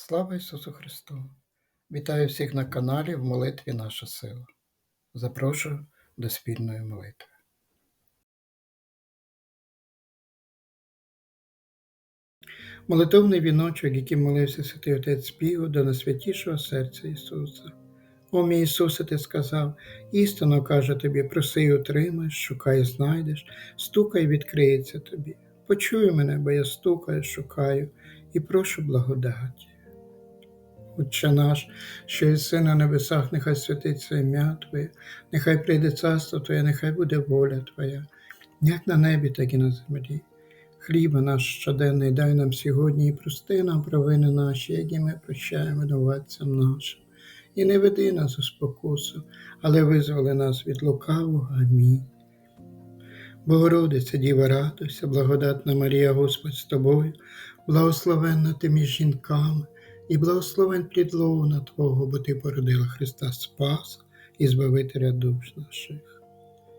Слава Ісусу Христу! Вітаю всіх на каналі в молитві Наша сила. Запрошую до спільної молитви. Молитовний віночок, яким молився святий Отець Піо до найсвятішого серця Ісуса. О мій Ісусе, Ти сказав, істинно каже тобі, проси і отримаєш, шукай, знайдеш, стукай, відкриється тобі. Почуй мене, бо я стукаю, шукаю і прошу благодаті. Отче наш, що єси на небесах, нехай святиться ім'я Твоє, нехай прийде царство Твоє, нехай буде воля Твоя, як на небі, так і на землі. Хліба наш щоденний дай нам сьогодні і прости нам провини наші, які ми прощаємо винуватцям нашим. І не веди нас у спокусу, але визволи нас від лукавого. Амінь. Богородиця, Діва, радуйся, благодатна Марія, Господь з тобою, благословенна ти між жінками, і благословен плід лона Твого, бо Ти породила Христа Спаса і Збавителя душ наших.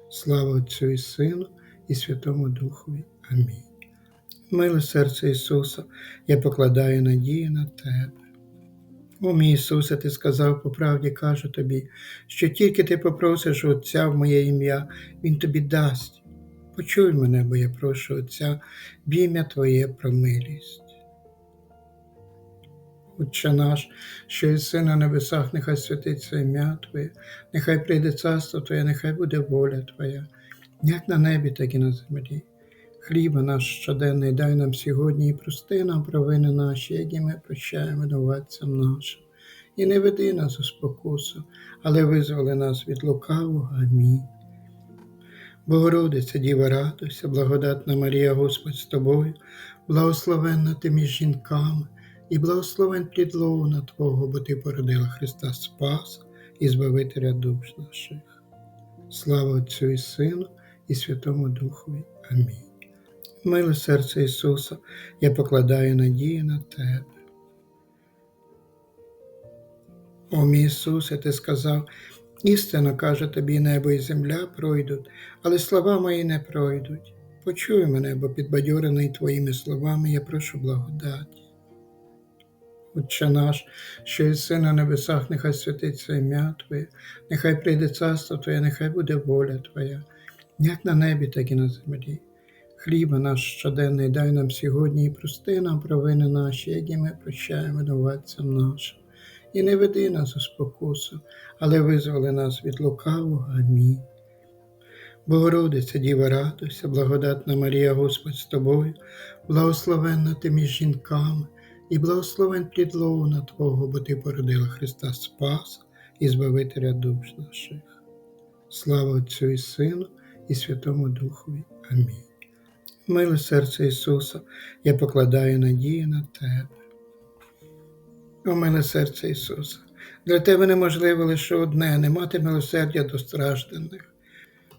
Слава Отцю і Сину, і Святому Духові. Амінь. Миле серце Ісуса, я покладаю надію на Тебе. О мій Ісусе, Ти сказав по правді, кажу тобі, що тільки ти попросиш Отця в моє ім'я, Він тобі дасть. Почуй мене, бо я прошу Отця в ім'я Твоє про милість. Отче наш, що єси на небесах, нехай святиться ім'я Твоє, нехай прийде царство Твоє, нехай буде воля Твоя, як на небі, так і на землі. Хліба наш щоденний дай нам сьогодні і прости нам провини наші, які ми прощаємо винуватцям нашим. І не веди нас у спокусу, але визволи нас від лукавого. Амінь. Богородиця, Діва, радуйся, благодатна Марія, Господь з тобою, благословенна ти між жінками, і благословен плід лона Твого, бо Ти породила Христа Спаса і Збавителя душ наших. Слава Отцю і Сину, і Святому Духові. Амінь. Миле серце Ісуса, я покладаю надію на Тебе. О мій Ісусе, Ти сказав, істинно каже тобі, небо і земля пройдуть, але слова мої не пройдуть. Почуй мене, бо підбадьорений Твоїми словами, я прошу благодаті. Отче наш, що єси на небесах, нехай святиться ім'я Твоє, нехай прийде царство Твоє, нехай буде воля Твоя, як на небі, так і на землі. Хліба наш щоденний дай нам сьогодні і прости нам провини наші, які ми прощаємо винуватцям нашим. І не веди нас у спокусу, але визволи нас від лукавого. Амінь. Богородиця, Діва, радуйся, благодатна Марія, Господь з тобою, благословенна ти між жінками, і благословен плід лона Твого, бо Ти породила Христа Спаса і Збавителя душ наших. Слава Отцю і Сину, і Святому Духові. Амінь. Миле серце Ісуса, я покладаю надію на Тебе. О миле серце Ісуса, для Тебе неможливо лише одне не мати милосердя до страждених.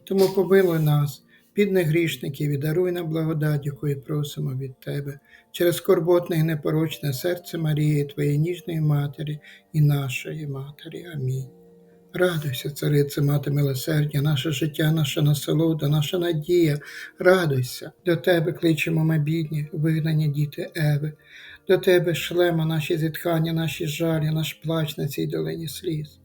Тому помилуй нас, бідних грішників, і даруй нам благодать, якої просимо від Тебе, через скорботне і непорочне серце Марії, Твоєї ніжної Матері і нашої Матері. Амінь. Радуйся, царице, мати милосердя, наше життя, наша насолода, наша надія, радуйся, до тебе кличемо ми бідні, вигнані діти Еви, до тебе шлемо наші зітхання, наші жалі, наш плач на цій долині сліз.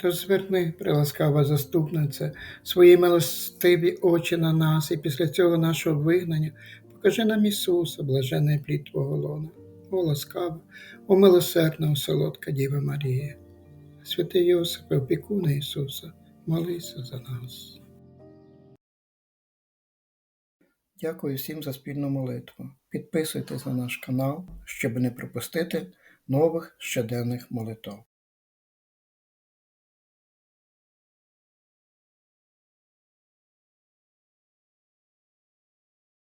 То зверни, приласкава заступниця, свої милостиві очі на нас, і після цього нашого вигнання покажи нам Ісуса, блажений плід Твого лона. О, ласкава, о милосердна, о солодка Діва Марія. Святий Йосипе, опікуне Ісуса, молися за нас. Дякую всім за спільну молитву. Підписуйтесь на наш канал, щоб не пропустити нових щоденних молитв.